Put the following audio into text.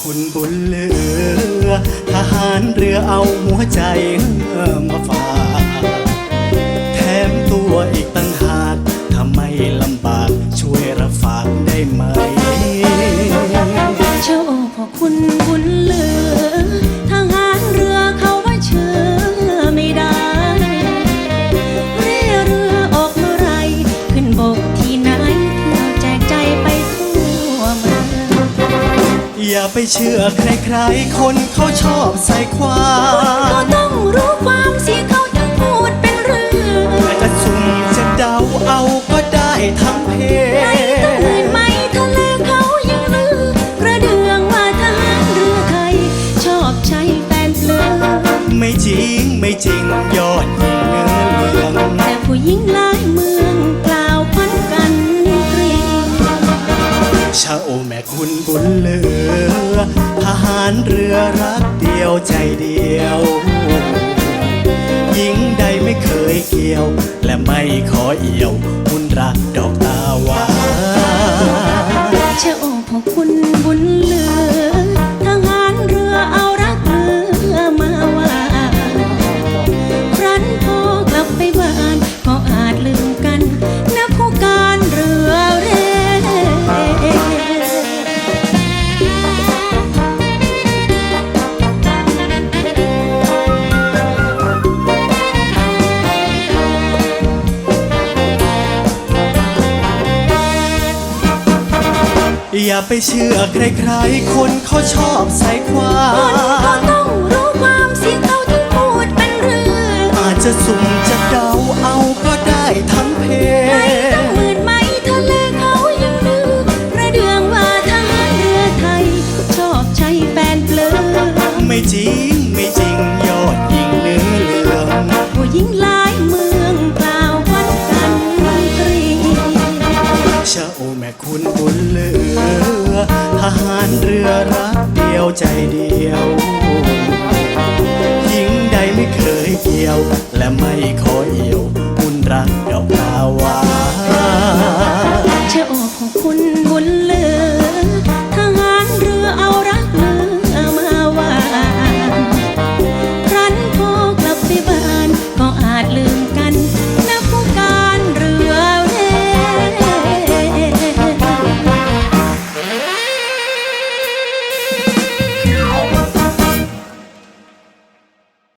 คุณบุญเรือ ทหารเรือเอาหัวใจมาฝากแถมตัวอีกตั้งหากทำไมลำบากช่วยรับฝากได้ไหม เจ้าพ่อคุณบุญ อย่าไปเชื่อใครๆ คนเขาชอบใส่ควาก็มต้องรู้ความเสียเขาถึงพูดเป็นเรื่องจะสุ่มจะเดาเอาก็ได้ทั้งเพไชาโอแม่คุณบุญเหลือ ทหารเรือรักเดียวใจเดียวหญิงใดไม่เคยเกี่ยว และไม่ขอเอี่ยว คุณรักดอก อย่าไปเชื่อใครๆ คนเขาชอบใส่ความคนก็มต้องรู้ความเสียงเขาถึงพูดเป็นเรื่องอาจจะสุ่มจะเดาเอาก็ได้ทั้งเพไหนต้องหมื่นไหมทะเลเขายังลือกระเดืองว่าทหารเรือไทย ชอบใช้แฟนเปลือไม่จริงไม่จริงยอดยิงเนื้อเหลืองผู้หญิงหลายเมืองกล่าวพันกันเกรีชาโอแม่คุณบุญเลือท หารเรือรักเดียวใจเดียวหญิงใดไม่เคยเกี่ยว และไม่ขอเอี่ยวคุณรักดอกตาวา